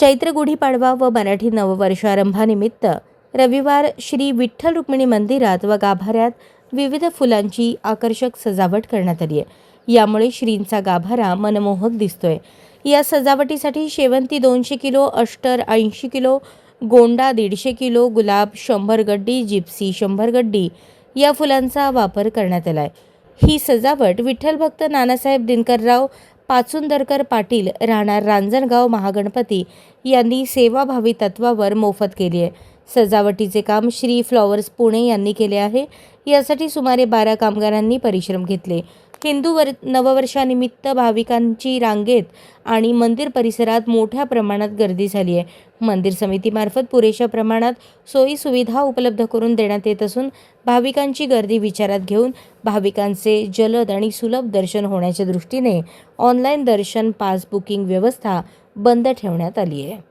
चैत्र गुढीपाडवा व मराठी नववर्षारंभानिमित्त रविवार श्री विठ्ठल रुक्मिणी मंदिरात व गाभाऱ्यात विविध फुलांची आकर्षक सजावट करण्यात आली आहे. यामुळे श्रींचा गाभारा मनमोहक दिसतोय. या सजावटीसाठी शेवंती दोनशे किलो अष्टर ऐंशी किलो गोंडा दीडशे किलो गुलाब शंभर गड्डी जिप्सी शंभर गड्डी या फुलांचा वापर करण्यात आला आहे ही सजावट विठ्ठल भक्त नानासाहेब दिनकरराव पाचुंदरकर पाटील राहणार रांजणगाव महागणपती यांनी सेवाभावी तत्वावर मोफत केली आहे. सजावटीचे काम श्री फ्लॉवर्स पुणे यांनी केले आहे. यासाठी सुमारे बारा कामगारांनी परिश्रम घेतले. हिंदू वर नववर्षानिमित्त भाविकांची रांगेत आणि मंदिर परिसरात मोठ्या प्रमाणात गर्दी झाली आहे. मंदिर समितीमार्फत पुरेशा प्रमाणात सोयी सुविधा उपलब्ध करून देण्यात येत असून भाविकांची गर्दी विचारात घेऊन भाविकांचे जलद आणि सुलभ दर्शन होण्याच्या दृष्टीने ऑनलाईन दर्शन पास बुकिंग व्यवस्था बंद ठेवण्यात आली आहे.